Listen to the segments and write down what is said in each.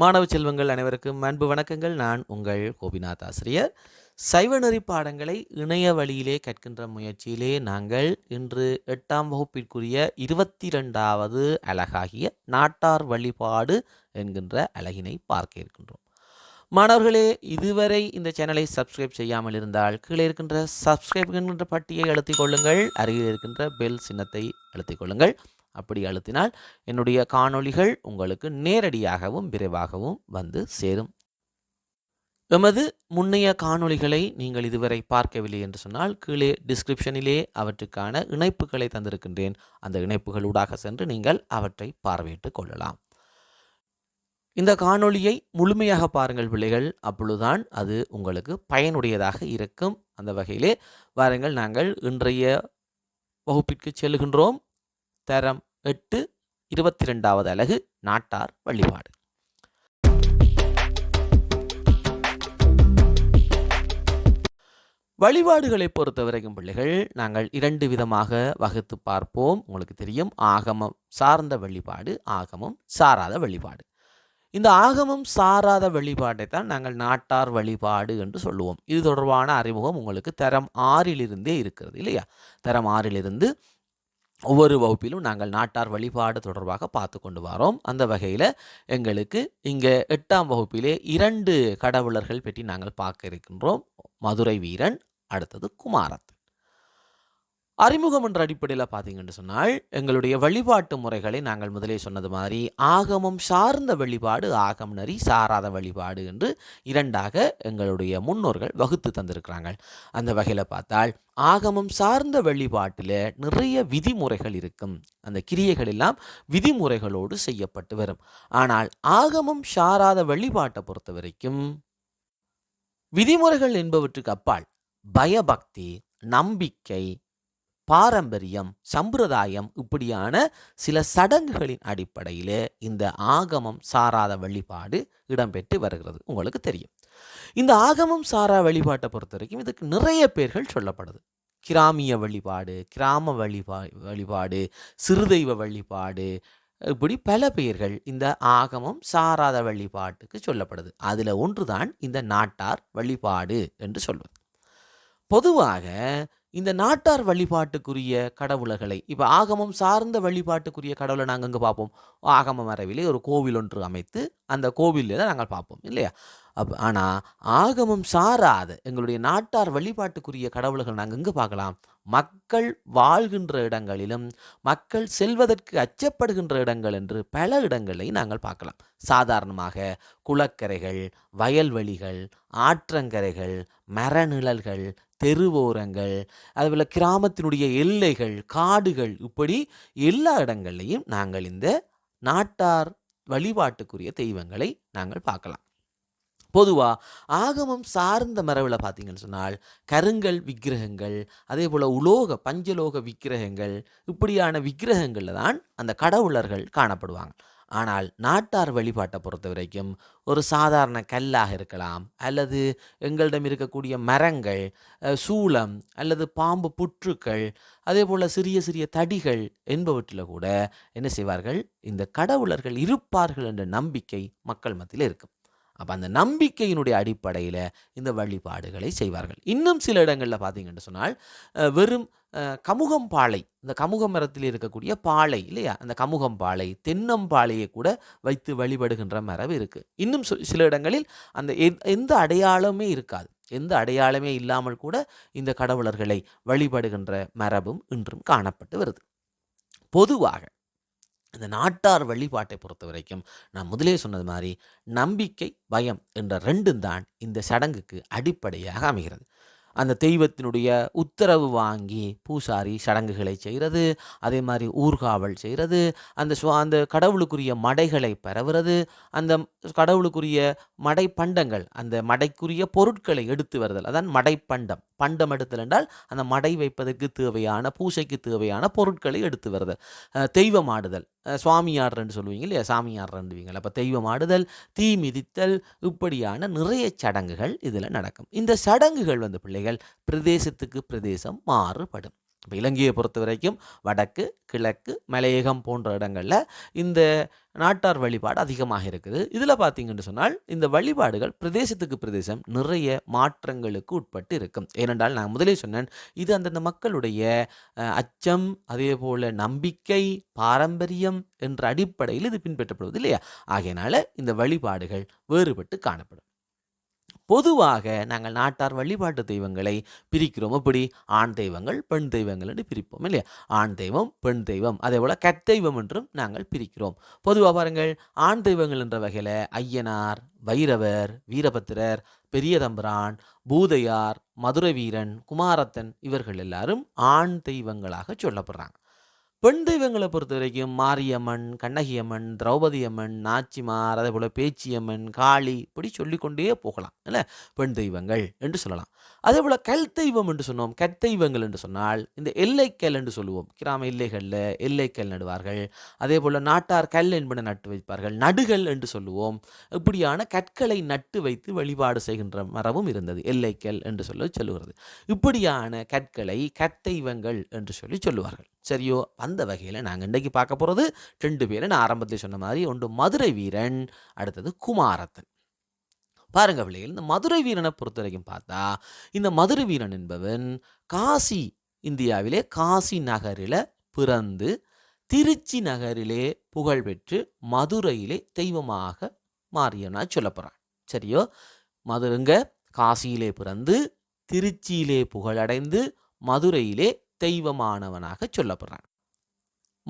மாணவ செல்வங்கள் அனைவருக்கும் அன்பு வணக்கங்கள். நான் உங்கள் கோபிநாத் ஆசிரியர். சைவநெறி பாடங்களை இணைய வழியிலே கற்கின்ற முயற்சியிலே நாங்கள் இன்று எட்டாம் வகுப்பிற்குரிய இருபத்தி ரெண்டாவது அழகாகிய நாட்டார் வழிபாடு என்கின்ற அழகினை பார்க்க இருக்கின்றோம். மாணவர்களே இதுவரை இந்த சேனலை சப்ஸ்கிரைப் செய்யாமல் இருந்தால் கீழே இருக்கின்ற சப்ஸ்கிரைப் என்கின்ற பட்டியை அழுத்திக் கொள்ளுங்கள். அருகில் இருக்கின்ற பெல் சின்னத்தை அழுத்திக் கொள்ளுங்கள். அப்படி அழுத்தினால் என்னுடைய காணொளிகள் உங்களுக்கு நேரடியாகவும் விரைவாகவும் வந்து சேரும். எமது முன்னைய காணொளிகளை நீங்கள் இதுவரை பார்க்கவில்லை என்று சொன்னால் கீழே டிஸ்கிரிப்ஷனிலே அவற்றுக்கான இணைப்புகளை தந்திருக்கின்றேன். அந்த இணைப்புகளூடாக சென்று நீங்கள் அவற்றை பார்வையிட்டுக் கொள்ளலாம். இந்த காணொளியை முழுமையாக பாருங்கள் பிள்ளைகள். அப்பொழுதுதான் அது உங்களுக்கு பயனுடையதாக இருக்கும். அந்த வகையிலே வாருங்கள் நாங்கள் இன்றைய வகுப்பிற்கு செல்கின்றோம். தரம் எட்டு இருபத்தி ரெண்டாவது அலகு நாட்டார் வழிபாடு. வழிபாடுகளை பொறுத்த வரைக்கும் பிள்ளைகள் நாங்கள் இரண்டு விதமாக வகுத்து பார்ப்போம். உங்களுக்கு தெரியும் ஆகமம் சார்ந்த வழிபாடு ஆகமம் சாராத வழிபாடு. இந்த ஆகமம் சாராத வழிபாட்டை தான் நாங்கள் நாட்டார் வழிபாடு என்று சொல்லுவோம். இது தொடர்பான அறிமுகம் உங்களுக்கு தரம் ஆறிலிருந்தே இருக்கிறது இல்லையா? தரம் ஆறிலிருந்து ஒவ்வொரு வகுப்பிலும் நாங்கள் நாட்டார் வழிபாடு தொடர்பாக பார்த்து கொண்டு வரோம். அந்த வகையில் எங்களுக்கு இங்கே எட்டாம் வகுப்பிலே இரண்டு கடவுளர்கள் பற்றி நாங்கள் பார்க்க இருக்கின்றோம். மதுரை வீரன் அடுத்தது குமாரத்து. அறிமுகம் என்ற அடிப்படையில் பார்த்தீங்கன்னு சொன்னால் எங்களுடைய வழிபாட்டு முறைகளை நாங்கள் முதலே சொன்னது மாதிரி ஆகமம் சார்ந்த வழிபாடு ஆகம் நரி சாராத வழிபாடு என்று இரண்டாக எங்களுடைய முன்னோர்கள் வகுத்து தந்திருக்கிறாங்க. அந்த வகையில் பார்த்தால் ஆகமம் சார்ந்த வழிபாட்டில் நிறைய விதிமுறைகள் இருக்கும். அந்த கிரியைகள் எல்லாம் விதிமுறைகளோடு செய்யப்பட்டு வரும். ஆனால் ஆகமம் சாராத வழிபாட்டை பொறுத்த வரைக்கும் விதிமுறைகள் என்பவற்றுக்கு அப்பால் பயபக்தி நம்பிக்கை பாரம்பரியம் சம்பிரதாயம் இப்படியான சில சடங்குகளின் அடிப்படையில் இந்த ஆகமம் சாராத வழிபாடு இடம்பெற்று வருகிறது. உங்களுக்கு தெரியும். இந்த ஆகமம் சாரா வழிபாட்டை பொறுத்த வரைக்கும் இதுக்கு நிறைய பேர்கள் சொல்லப்படுது. கிராமிய வழிபாடு கிராம வழிபா வழிபாடு சிறுதெய்வ வழிபாடு இப்படி பல பெயர்கள் இந்த ஆகமம் சாராத வழிபாட்டுக்கு சொல்லப்படுது. அதில் ஒன்றுதான் இந்த நாட்டார் வழிபாடு என்று சொல்வது. பொதுவாக இந்த நாட்டார் வழிபாட்டுக்குரிய கடவுளர்களை இப்போ ஆகமம் சார்ந்த வழிபாட்டுக்குரிய கடவுளை நாங்கள் இங்கே பார்ப்போம்? ஆகம மரபிலே ஒரு கோவில் ஒன்று அமைத்து அந்த கோவிலில் தான் நாங்கள் பார்ப்போம் இல்லையா? அப் ஆனால் ஆகமம் சாராத எங்களுடைய நாட்டார் வழிபாட்டுக்குரிய கடவுள்கள் நாங்கள் இங்கே பார்க்கலாம்? மக்கள் வாழ்கின்ற இடங்களிலும் மக்கள் செல்வதற்கு அச்சப்படுகின்ற இடங்கள் என்று பல இடங்களை நாங்கள் பார்க்கலாம். சாதாரணமாக குளக்கரைகள் வயல்வெளிகள் ஆற்றங்கரைகள் மரநிழல்கள் தெருவோரங்கள் அதுபோல் கிராமத்தினுடைய எல்லைகள் காடுகள் இப்படி எல்லா இடங்கள்லையும் நாங்கள் இந்த நாட்டார் வழிபாட்டுக்குரிய தெய்வங்களை நாங்கள் பார்க்கலாம். பொதுவாக ஆகமம் சார்ந்த மரபில் பார்த்தீங்கன்னு சொன்னால் கருங்கல் விக்கிரகங்கள் அதே போல் உலோக பஞ்சலோக விக்கிரகங்கள் இப்படியான விக்கிரகங்களில் தான் அந்த கடவுளர்கள் காணப்படுவாங்க. ஆனால் நாட்டார் வழிபாட்டை பொறுத்த வரைக்கும் ஒரு சாதாரண கல்லாக இருக்கலாம் அல்லது எங்களிடம் இருக்கக்கூடிய மரங்கள் சூளம் அல்லது பாம்பு புற்றுக்கள் அதே போல் சிறிய சிறிய தடிகள் என்பவற்றில் கூட என்ன செய்வார்கள்? இந்த கடவுளர்கள் இருப்பார்கள் என்ற நம்பிக்கை மக்கள் மத்தியில் இருக்கும். அப்போ அந்த நம்பிக்கையினுடைய அடிப்படையில் இந்த வழிபாடுகளை செய்வார்கள். இன்னும் சில இடங்களில் பார்த்தீங்கன்னு சொன்னால் வெறும் கமுகம் பாலை இந்த கமுக மரத்தில் இருக்கக்கூடிய பாலை இல்லையா? அந்த கமுகம் பாலை தென்னம்பாலையை கூட வைத்து வழிபடுகின்ற மரபு இருக்குது இன்னும் சில இடங்களில் அந்த எந்த அடையாளமே இருக்காது. எந்த அடையாளமே இல்லாமல் கூட இந்த கடவுளர்களை வழிபடுகின்ற மரபும் இன்றும் காணப்பட்டு வருது. பொதுவாக இந்த நாட்டார் வழிபாட்டை பொறுத்த வரைக்கும் நான் முதலே சொன்னது மாதிரி நம்பிக்கை பயம் என்ற ரெண்டும் தான் இந்த சடங்குக்கு அடிப்படையாக அமைகிறது. அந்த தெய்வத்தினுடைய உத்தரவு வாங்கி பூசாரி சடங்குகளை செய்கிறது அதே மாதிரி ஊர்காவல் செய்கிறது அந்த சுவா அந்த கடவுளுக்குரிய மடைகளை பரவுறது அந்த கடவுளுக்குரிய மடை பண்டங்கள் அந்த மடைக்குரிய பொருட்களை எடுத்து வருதல் அதான் மடைப்பண்டம். பண்டம் எடுத்தல் என்றால் அந்த மடை வைப்பதற்கு தேவையான பூசைக்கு தேவையான பொருட்களை எடுத்து வருதல் தெய்வமாடுதல். ஆடுதல் சுவாமியாடுறன்னு சொல்லுவீங்க இல்லையா? சாமியாடுறன்னுவீங்க அப்போ தெய்வம் ஆடுதல் தீ மிதித்தல் இப்படியான நிறைய சடங்குகள் இதில் நடக்கும். இந்த சடங்குகள் வந்து பிள்ளைகள் பிரதேசத்துக்கு பிரதேசம் மாறுபடும். இப்போ இலங்கையை பொறுத்த வரைக்கும் வடக்கு கிழக்கு மலையகம் போன்ற இடங்களில் இந்த நாட்டார் வழிபாடு அதிகமாக இருக்குது. இதில் பார்த்தீங்கன்னு சொன்னால் இந்த வழிபாடுகள் பிரதேசத்துக்கு பிரதேசம் நிறைய மாற்றங்களுக்கு உட்பட்டு இருக்கும். ஏனென்றால் நான் முதலே சொன்னேன் இது அந்தந்த மக்களுடைய அச்சம் அதே போல் நம்பிக்கை பாரம்பரியம் என்ற அடிப்படையில் இது பின்பற்றப்படுவது இல்லையா ஆகையினால இந்த வழிபாடுகள் வேறுபட்டு காணப்படும். பொதுவாக நாங்கள் நாட்டார் வழிபாட்டு தெய்வங்களை பிரிக்கிறோம். எப்படி? ஆண் தெய்வங்கள் பெண் தெய்வங்கள் என்று பிரிப்போம் இல்லையா? ஆண் தெய்வம் பெண் தெய்வம் அதே போல் கத்தெய்வம் என்றும் நாங்கள் பிரிக்கிறோம். பொதுவாக பாருங்கள் ஆண் தெய்வங்கள் என்ற வகையில் ஐயனார் வைரவர் வீரபத்திரர் பெரியதம்பரான் பூதையார் மதுரை வீரன் குமாரத்தன் இவர்கள் எல்லாரும் ஆண் தெய்வங்களாக சொல்லப்படுறாங்க. பெண் தெய்வங்களை பொறுத்த வரைக்கும் மாரியம்மன் கண்ணகியம்மன் திரௌபதியம்மன் நாச்சிமார் அதே போல் பேச்சியம்மன் காளி இப்படி சொல்லிக்கொண்டே போகலாம் இல்லை? பெண் தெய்வங்கள் என்று சொல்லலாம். அதே போல் கல் தெய்வம் என்று சொன்னோம். கற்தெய்வங்கள் என்று சொன்னால் இந்த எல்லைக்கல் என்று சொல்லுவோம். கிராம எல்லைகளில் எல்லைக்கல் நடுவார்கள். அதே போல் நாட்டார் கல் என்பன நட்டு வைப்பார்கள். நடுகள் என்று சொல்லுவோம். இப்படியான கற்களை நட்டு வைத்து வழிபாடு செய்கின்ற மரபும் இருந்தது. எல்லைக்கல் என்று சொல்ல சொல்லுகிறது. இப்படியான கற்களை கற்தெய்வங்கள் என்று சொல்லி சொல்லுவார்கள். சரியோ? அந்த வகையில் நாங்கள் இன்றைக்கு பார்க்க போகிறது ரெண்டு பேரை. நான் ஆரம்பத்தில் சொன்ன மாதிரி ஒன்று மதுரை வீரன் அடுத்தது குமாரத்தன். பாருங்க பிள்ளைகள் இந்த மதுரை வீரனை பொறுத்த வரைக்கும் பார்த்தா இந்த மதுரை வீரன் என்பவன் காசி இந்தியாவிலே காசி நகரில் பிறந்து திருச்சி நகரிலே புகழ்பெற்று மதுரையிலே தெய்வமாக மாறியவனா சொல்லப்படுறான் சரியோ? மதுரைங்க காசியிலே பிறந்து திருச்சியிலே புகழடைந்து மதுரையிலே தெய்வமானவனாக சொல்லப்படுறான்.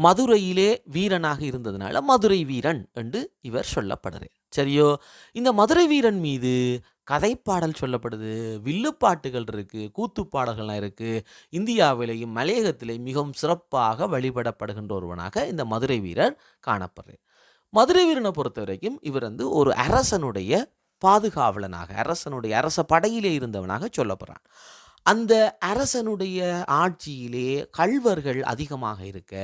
மதுரையிலே வீரனாக இருந்ததுனால மதுரை வீரன் என்று இவர் சொல்லப்படுறார். சரியோ? இந்த மதுரை வீரன் மீது கதைப்பாடல் சொல்லப்படுது வில்லுப்பாட்டுகள் இருக்குது கூத்துப்பாடல்கள்லாம் இருக்குது இந்தியாவிலேயும் மலையகத்திலேயும் மிகவும் சிறப்பாக வழிபடப்படுகின்ற ஒருவனாக இந்த மதுரை வீரர் காணப்படுறார். மதுரை வீரனை பொறுத்த வரைக்கும் இவர் வந்து ஒரு அரசனுடைய பாதுகாவலனாக அரசனுடைய அரச படையிலே இருந்தவனாக சொல்லப்படுறான். அந்த அரசனுடைய ஆட்சியிலே கள்வர்கள் அதிகமாக இருக்க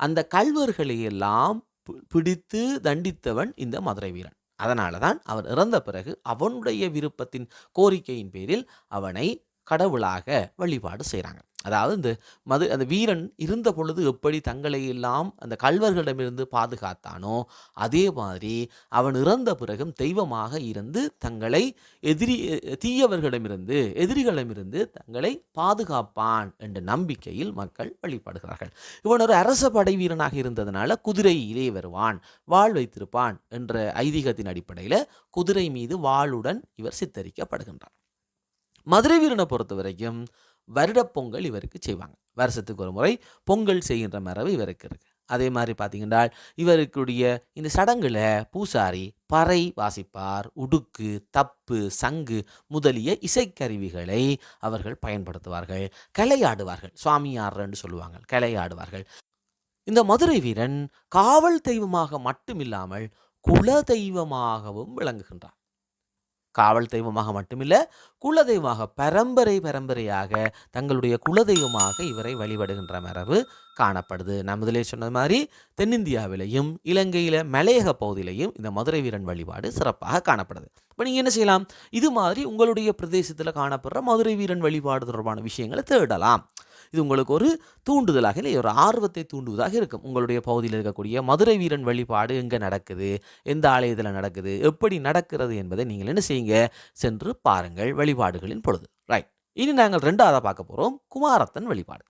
அந்த கள்வர்களை எல்லாம் பி- பிடித்து தண்டித்தவன் இந்த மதுரை வீரன். அதனால தான் அவன் இறந்த பிறகு அவனுடைய விருப்பத்தின் கோரிக்கையின் பேரில் அவனை கடவுளாக வழிபாடு செய்கிறாங்க அதாவது இந்த மது அந்த வீரன் இருந்த பொழுது எப்படி தங்களை எல்லாம் அந்த கள்வர்களிடமிருந்து பாதுகாத்தானோ அதே மாதிரி அவன் இறந்த பிறகும் தெய்வமாக இருந்து தங்களை எதிரி தீயவர்களிடமிருந்து எதிரிகளிடமிருந்து தங்களை பாதுகாப்பான் என்ற நம்பிக்கையில் மக்கள் வழிபடுகிறார்கள். இவன் ஒரு அரச படை வீரனாக இருந்ததனால குதிரையிலே வருவான் வாள் வைத்திருப்பான் என்ற ஐதீகத்தின் அடிப்படையில் குதிரை மீது வாளுடன் இவர் சித்தரிக்கப்படுகின்றார். மதுரை வீரனை பொறுத்த வரைக்கும் வருடப் பொங்கல் இவருக்கு செய்வாங்க. வருஷத்துக்கு ஒரு முறை பொங்கல் செய்கின்ற மரபு இவருக்கு இருக்குது அதே மாதிரி பார்த்தீங்கன்னா இவருக்குடைய இந்த சடங்குல பூசாரி பறை வாசிப்பார் உடுக்கு தப்பு சங்கு முதலிய இசைக்கருவிகளை அவர்கள் பயன்படுத்துவார்கள். கலையாடுவார்கள். சுவாமியார்ன்னு சொல்லுவாங்க. கலையாடுவார்கள். இந்த மதுரை வீரன் காவல் தெய்வமாக மட்டுமில்லாமல் குல தெய்வமாகவும் விளங்குகின்றார். காவல் தெய்வமாக மட்டுமில்லை குலதெய்வமாக பரம்பரை பரம்பரையாக தங்களுடைய குலதெய்வமாக இவரை வழிபடுகின்ற மரபு காணப்படுது. நான் முதலே சொன்ன மாதிரி தென்னிந்தியாவிலையும் இலங்கையில மலையக பகுதியிலையும் இந்த மதுரை வீரன் வழிபாடு சிறப்பாக காணப்படுது. இப்போ நீங்கள் என்ன செய்யலாம்? இது மாதிரி உங்களுடைய பிரதேசத்தில் காணப்படுற மதுரை வீரன் வழிபாடு தொடர்பான விஷயங்களை தேடலாம். இது உங்களுக்கு ஒரு தூண்டுதலாக இல்லை ஒரு ஆர்வத்தை தூண்டுவதாக இருக்கும். உங்களுடைய பகுதியில் இருக்கக்கூடிய மதுரை வீரன் வழிபாடு எங்கே நடக்குது? எந்த ஆலயத்தில் நடக்குது? எப்படி நடக்கிறது என்பதை நீங்கள் என்ன செய்யுங்க? சென்று பாருங்கள் வழிபாடுகளின் பொழுது. ரைட் இனி நாங்கள் ரெண்டாவதாக பார்க்க போகிறோம் குமாரத்தன் வழிபாடு.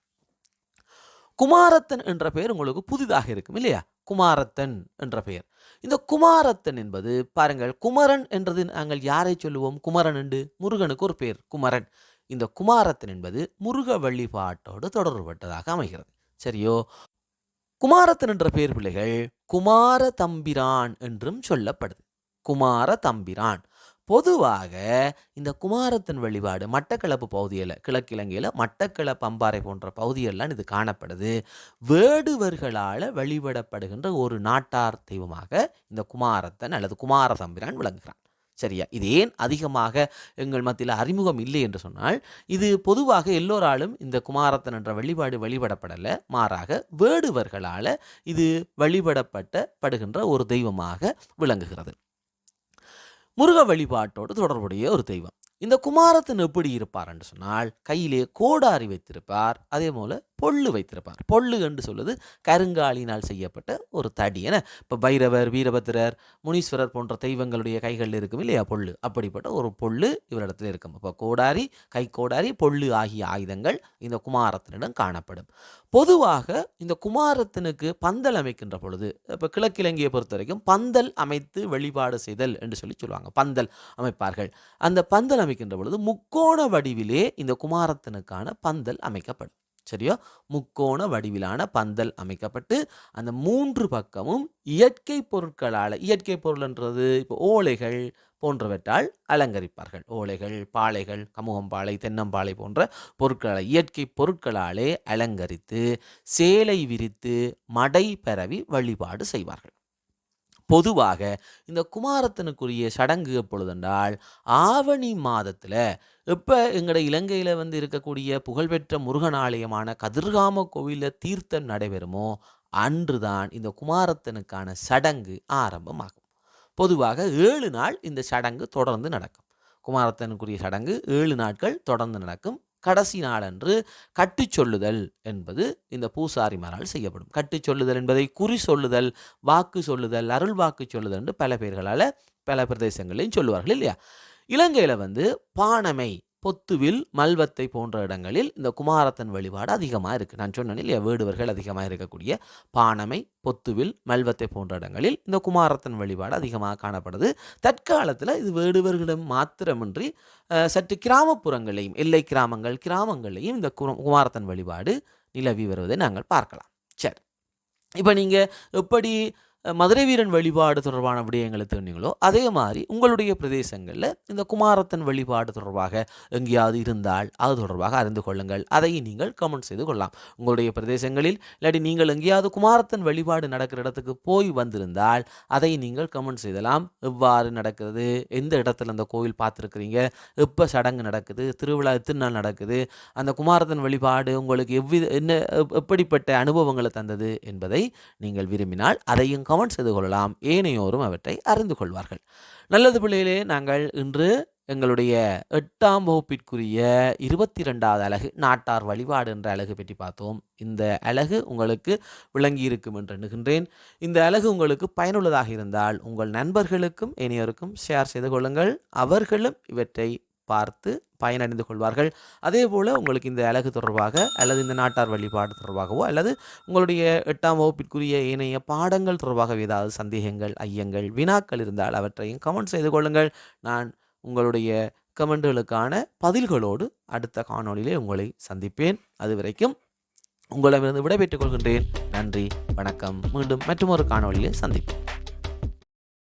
குமாரத்தன் என்ற பெயர் உங்களுக்கு புதிதாக இருக்கும் இல்லையா? குமாரத்தன் என்ற பெயர். இந்த குமாரத்தன் என்பது பாருங்கள் குமரன் என்றது நாங்கள் யாரை சொல்லுவோம்? குமரன் என்று முருகனுக்கு ஒரு பெயர் குமரன். இந்த குமாரத்தன் என்பது முருக வழிபாட்டோடு தொடர்புபட்டதாக அமைகிறது. சரியோ? குமாரத்தன் என்ற பெயர் பிள்ளைகள் குமார தம்பிரான் என்றும் சொல்லப்படுது. குமார தம்பிரான் பொதுவாக இந்த குமாரத்தன் வழிபாடு மட்டக்களப்பு பகுதியில் கிழக்கிழங்கையில் மட்டக்களப்பு அம்பாறை போன்ற பகுதியெல்லாம் இது காணப்படுது. வேடுவர்களால் வழிபடப்படுகின்ற ஒரு நாட்டார் தெய்வமாக இந்த குமாரத்தன் அல்லது குமார தம்பிரான் விளங்குகிறான். சரியா? இது ஏன் அதிகமாக எங்கள் மத்தியில் அறிமுகம் இல்லை என்று சொன்னால் இது பொதுவாக எல்லோராலும் இந்த குமாரத்தன் என்ற வழிபாடு வழிபடப்படலை மாறாக வேடுவர்களால் இது வழிபடப்பட்ட படுகின்ற ஒரு தெய்வமாக விளங்குகிறது. முருக வழிபாட்டோடு தொடர்புடைய ஒரு தெய்வம். இந்த குமாரத்தன் எப்படி இருப்பார் என்று சொன்னால் கையிலே கோடாரி வைத்திருப்பார் அதே போல பொள்ளு வைத்திருப்பார். பொள்ளு என்று சொல்வது கருங்காலினால் செய்யப்பட்ட ஒரு தடி என. இப்போ பைரவர் வீரபத்திரர் முனீஸ்வரர் போன்ற தெய்வங்களுடைய கைகளில் இருக்கும் இல்லையா பொள்ளு அப்படிப்பட்ட ஒரு பொள்ளு இவரிடத்தில் இருக்கும். இப்போ கோடாரி கை கோடாரி பொள்ளு ஆகிய ஆயுதங்கள் இந்த குமாரத்தனிடம் காணப்படும். பொதுவாக இந்த குமாரத்தனுக்கு பந்தல் அமைக்கின்ற பொழுது இப்போ கிழக்கிழங்கியை பொறுத்த வரைக்கும் பந்தல் அமைத்து வழிபாடு செய்தல் என்று சொல்லி சொல்லுவாங்க. பந்தல் அமைப்பார்கள். அந்த பந்தல் அமைக்கின்ற பொழுது முக்கோண வடிவிலே இந்த குமாரத்தனுக்கான பந்தல் அமைக்கப்படும். சரியா? முக்கோண வடிவிலான பந்தல் அமைக்கப்பட்டு அந்த மூன்று பக்கமும் இயற்கை பொருட்களால் இயற்கை பொருள்ன்றது இப்போ ஓலைகள் போன்றவற்றால் அலங்கரிப்பார்கள். ஓலைகள் பாளைகள் கமுகம்பாளை தென்னம்பாளை போன்ற பொருட்களை இயற்கை பொருட்களாலே அலங்கரித்து சேலை விரித்து மடை பரவி வழிபாடு செய்வார்கள். பொதுவாக இந்த குமாரத்தனுக்குரிய சடங்கு எப்பொழுதென்றால் ஆவணி மாதத்தில் இப்போ எங்களோட இலங்கையில் வந்து இருக்கக்கூடிய புகழ்பெற்ற முருகன் ஆலயமான கதிர்காம கோவிலில் தீர்த்தம் நடைபெறுமோ அன்றுதான் இந்த குமாரத்தனுக்கான சடங்கு ஆரம்பமாகும். பொதுவாக ஏழு நாள் இந்த சடங்கு தொடர்ந்து நடக்கும். குமாரத்தனுக்குரிய சடங்கு ஏழு நாட்கள் தொடர்ந்து நடக்கும். கடைசி நாளன்று கட்டு சொல்லுதல் என்பது இந்த பூசாரிமாரால் செய்யப்படும். கட்டு சொல்லுதல் என்பதை குறி சொல்லுதல் வாக்கு சொல்லுதல் அருள் வாக்கு சொல்லுதல் என்று பல பேர்களால் பல பிரதேசங்களையும் சொல்லுவார்கள் இல்லையா? இலங்கையில் வந்து பானமை பொத்துவில் மல்வத்தை போன்ற இடங்களில் இந்த குமாரத்தன் வழிபாடு அதிகமாக இருக்குது நான் சொன்னேன் இல்லையா? வேடுவர்கள் அதிகமாக இருக்கக்கூடிய பாணமை பொத்துவில் மல்வத்தை போன்ற இடங்களில் இந்த குமாரத்தன் வழிபாடு அதிகமாக காணப்படுது. தற்காலத்தில் இது வேடுவர்களிடம் மாத்திரமின்றி சற்று கிராமப்புறங்களையும் எல்லை கிராமங்கள் கிராமங்களையும் இந்த குமாரத்தன் வழிபாடு நிலவி வருவதை நாங்கள் பார்க்கலாம். சரி. இப்போ நீங்கள் எப்படி மதுரை வீரன் வழிபாடு தொடர்பான விடயங்களை தேடினீங்களோ அதே மாதிரி உங்களுடைய பிரதேசங்களில் இந்த குமாரத்தன் வழிபாடு தொடர்பாக எங்கேயாவது இருந்தால் அது தொடர்பாக அறிந்து கொள்ளுங்கள். அதை நீங்கள் கமெண்ட் செய்து கொள்ளலாம். உங்களுடைய பிரதேசங்களில் இல்லாட்டி நீங்கள் எங்கேயாவது குமாரத்தன் வழிபாடு நடக்கிற இடத்துக்கு போய் வந்திருந்தால் அதை நீங்கள் கமெண்ட் செய்தலாம். எவ்வாறு நடக்கிறது? எந்த இடத்துல அந்த கோவில் பார்த்துருக்குறீங்க? எப்போ சடங்கு நடக்குது? திருவிழா எத்தனை நாள் நடக்குது? அந்த குமாரத்தன் வழிபாடு உங்களுக்கு எவ்வித என்ன எப்- எப்படிப்பட்ட அனுபவங்களை தந்தது என்பதை நீங்கள் விரும்பினால் அதையும் கமெண்ட் செய்து கொள்ளலாம். ஏனையோரும் அவற்றை அறிந்து கொள்வார்கள். நல்லது பிள்ளைகளே நாங்கள் இன்று எங்களுடைய எட்டாம் வகுப்பிற்குரிய இருபத்தி ரெண்டாவது அலகு நாட்டார் வழிபாடு என்ற அலகு பற்றி பார்த்தோம். இந்த அலகு உங்களுக்கு விளங்கி இருக்கும் என்று எண்ணுகின்றேன். இந்த அலகு உங்களுக்கு பயனுள்ளதாக இருந்தால் உங்கள் நண்பர்களுக்கும் இனியோருக்கும் ஷேர் செய்து கொள்ளுங்கள். அவர்களும் இவற்றை பார்த்து பயனடைந்து கொள்வார்கள். அதே போல் உங்களுக்கு இந்த அழகு தொடர்பாக அல்லது இந்த நாட்டார் வழிபாடு தொடர்பாகவோ அல்லது உங்களுடைய எட்டாம் வகுப்பிற்குரிய ஏனைய பாடங்கள் தொடர்பாக ஏதாவது சந்தேகங்கள் ஐயங்கள் வினாக்கள் இருந்தால் அவற்றையும் கமெண்ட் செய்து கொள்ளுங்கள். நான் உங்களுடைய கமெண்ட்களுக்கான பதில்களோடு அடுத்த காணொளியிலே உங்களை சந்திப்பேன். அது வரைக்கும் உங்களிடமிருந்து விடைபெற்றுக் கொள்கின்றேன். நன்றி வணக்கம். மீண்டும் மற்றொரு காணொளியிலே சந்திப்போம்.